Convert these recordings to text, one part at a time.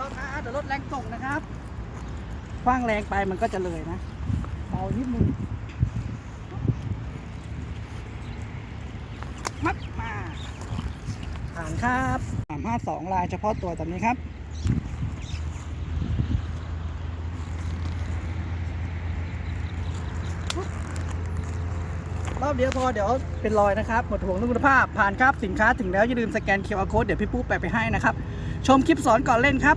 รถนะเดี๋ยวรถแรงส่งนะครับคว้างแรงไปมันก็จะเลยนะเบานิดนึงมัดมาผ่านครับ352ลายเฉพาะตัวแบบนี้ครับรอบเดียวพอเดี๋ยวเป็นรอยนะครับหมดห่วงเรื่องคุณภาพผ่านครับสินค้าถึงแล้วอย่าลืมสแกน QR code เดี๋ยวพี่ปุ๊แปะไปให้นะครับ ชมคลิปสอนก่อนเล่นครับ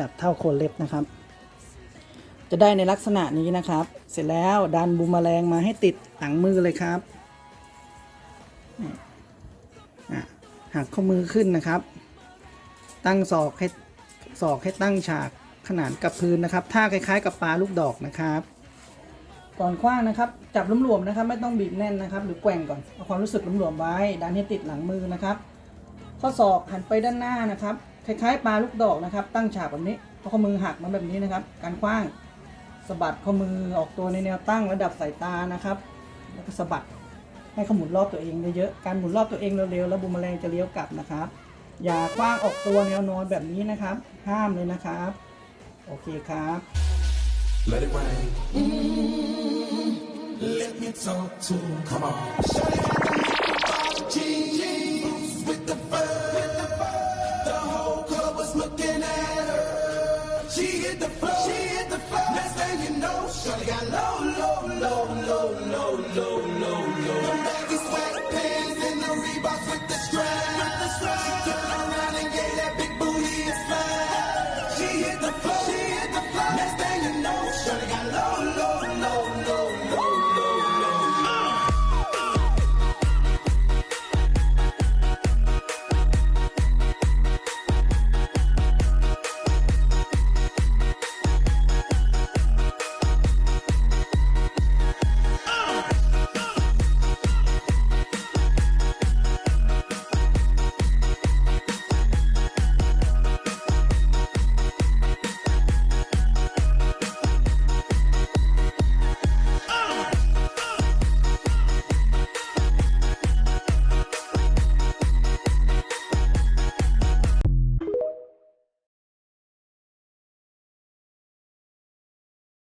จับเท่าโคนเล็บนะครับ จะได้ในลักษณะนี้นะครับ เสร็จแล้วดันบูมแมลงมาให้ติดหลังมือเลยครับหักข้อมือขึ้นนะครับ ตั้งศอกให้ศอกให้ตั้งฉากขนานกับพื้นนะครับท่าคล้ายๆ กับปลาลูกดอกนะครับ ก่อนคว้างนะครับ จับหลวมๆนะครับ ไม่ต้องบีบแน่นนะครับ หรือแกว่งก่อนเอาความรู้สึกหลวมๆไว้ ดันให้ติดหลังมือนะครับ ข้อศอกหันไปด้านหน้านะครับ คล้ายๆปลาลูกดอกนะครับ ตั้งฉากแบบนี้เอาข้อมือหักมาแบบนี้นะครับ การคว้างสะบัดข้อมือออกตัวในแนวตั้งระดับสายตานะครับ แล้วก็สะบัดให้เขาหมุนรอบตัวเองเยอะๆการหมุนรอบตัวเองเร็วๆแล้วบูมแมลงจะเลี้ยวกลับนะครับ อย่าคว้างออกตัวแนวนอนแบบนี้นะครับ ห้ามเลยนะครับ โอเคครับ Let it rain. Let me talk to. Come on. Shawty got the She hit the floor. She hit the floor. Next thing you know, Shawty got low, low, low, low, low, low,